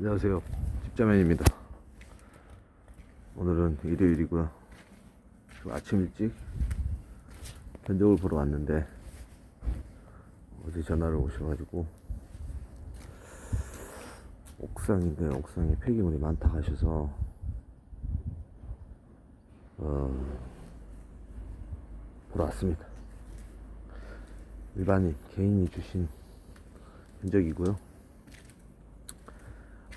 안녕하세요. 집자맨입니다. 오늘은 일요일이고요. 지금 아침 일찍 견적을 보러 왔는데 어제 전화를 오셔가지고 옥상인데 옥상에 폐기물이 많다 하셔서 어, 보러 왔습니다. 일반인 개인이 주신 견적이고요.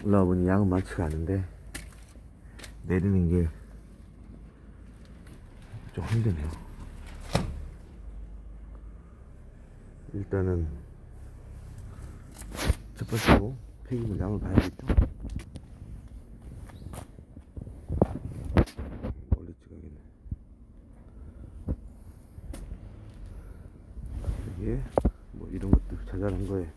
올라와 보니 양은 많지가 않은데 내리는 게 좀 힘드네요. 일단은 첫 번째로 폐기물 양을 봐야겠죠. 멀리 찍어야겠네. 이게 뭐 이런 것들 자잘한 거에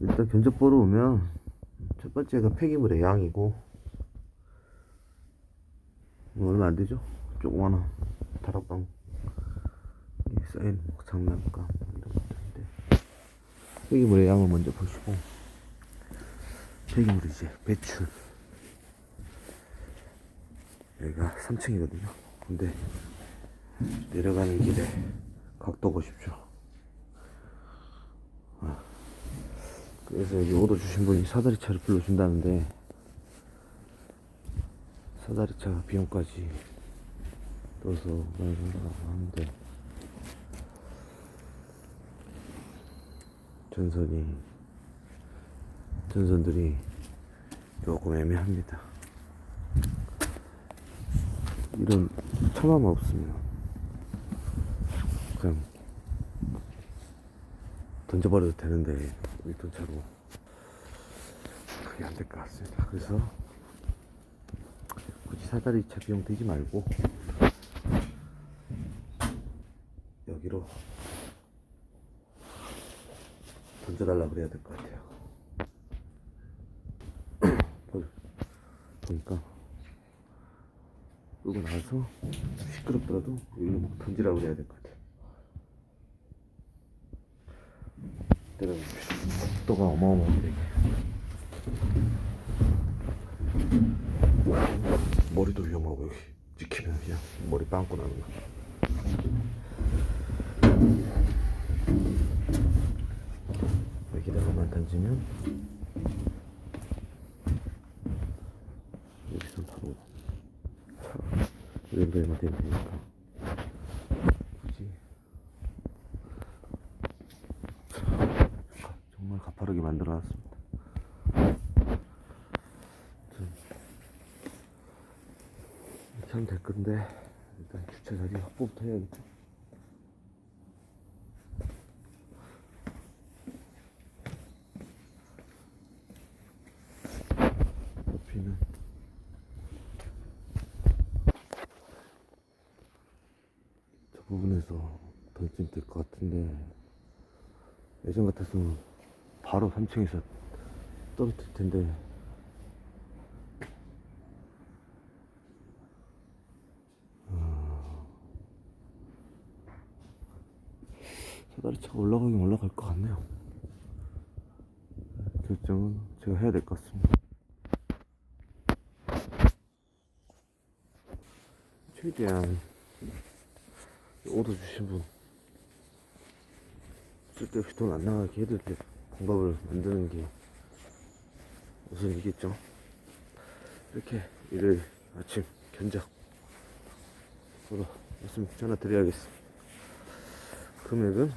일단 견적 보러 오면 첫 번째가 폐기물의 양이고 뭐 얼마 안 되죠? 조그마한 다락방 에 쌓인 뭐 장난감 뭐 이런 것들인데. 폐기물의 양을 먼저 보시고 폐기물 이제 배출. 여기가 3층이거든요. 근데 내려가는 길에 각도 보십시오 그래서 여기 오더 주신 분이 사다리 차를 불러준다는데 사다리 차 비용까지 떠서 많이 준다고 하는데 전선이 전선들이 조금 애매합니다. 이런 차만 없으면 그냥 던져버려도 되는데 1톤 차로 그게 안 될 것 같습니다. 그래서 굳이 사다리 차 비용 들지 말고 여기로 던져달라 그래야 될 것 같아요. 보- 보니까 끄고 나서 시끄럽더라도 여기로 막 던지라 그래야 될 것 같아요. 때려 속도가 어마어마한데 이게. 머리도 위험하고 여기 찍히면 그냥 머리 빵꾸 나는 거. 여기다가만 던지면 여기서 바로 차 연결만 되면 되니까 굳이 가- 정말 가파르게 만들어 놨습니다. 이렇게 하면 될 건데 일단 주차 자리 확보부터 해야겠죠. 높이는 저 부분에서 던지면 될것 같은데 예전 같았으면 바로 3층에서 떨어질 텐데. 아, 사다리차가 올라가긴 올라갈 것 같네요. 결정은 제가 해야 될 것 같습니다. 최대한 오더 주신 분 쓸데없이 돈 안 나가게 해드릴 때 방법을 만드는 게 우선이겠죠. 이렇게 일요일 아침 견적 보러 말씀 전화 드려야겠습니다. 금액은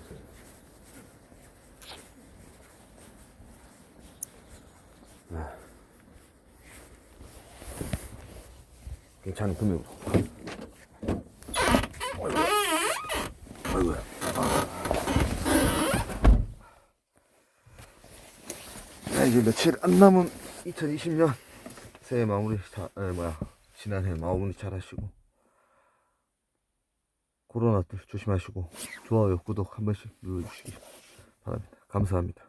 아, 괜찮은 금액으로. 아이고야. 자, 이제 며칠 안 남은 2020년 새해 마무리 자, 에, 뭐야 지난해 마무리 잘 하시고 코로나 조심하시고 좋아요 구독 한 번씩 눌러주시기 바랍니다. 감사합니다